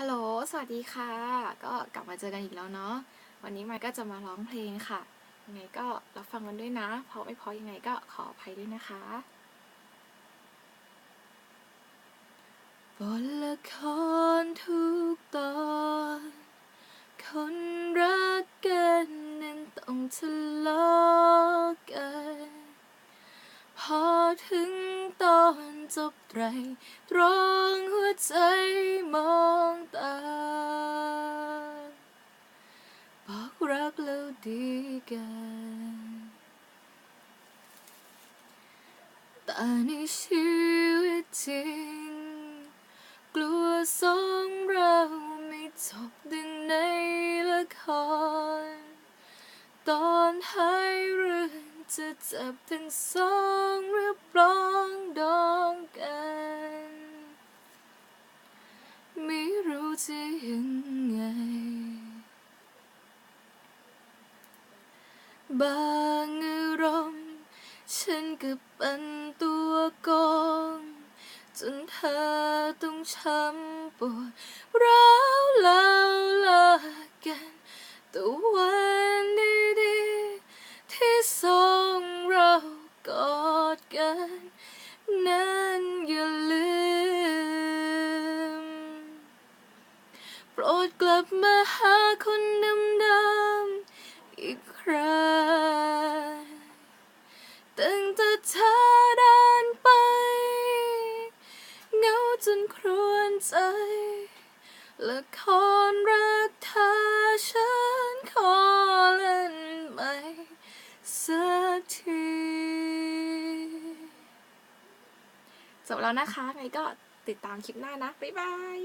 ฮัลโหล สวัสดีค่ะ ก็กลับมาเจอกันอีกแล้วเนาะ วันนี้มายก็จะมาร้องเพลงค่ะ ยังไงก็รับฟังกันด้วยนะ เพราะไม่พราะยังไงก็ขออภัยด้วยนะคะบทละครทุกตอน คนรักกันนั้นต้องทะเลาะกัน พอถึงตอนจบไตรตรองหัวใจมองตา บอก รักแล้วดีกันแต่ในชีวิตจริง กลัวสองเราไม่จบดังในละคร ตอนท้ายเรื่องจะเจ็บทั้งสองหรือปลองดองกัน ไม่รู้จะยัง บางอารมณ์ฉันก็เป็นตัวโกงจนเธอต้องช้ำปวดร้าวแล้วเลิกกันแต่วันดีๆที่สองเรากอดกัน นั้นอย่าลืม โปรดกลับมาหาคนเดิมๆอีกครั้ง ตั้งแต่เธอเดินไปเหงาจนครวญใจละครรักเธอฉันขอเล่นใหม่สักทีจบแล้วนะคะไงก็ติดตามคลิปหน้านะ บ๊ายบาย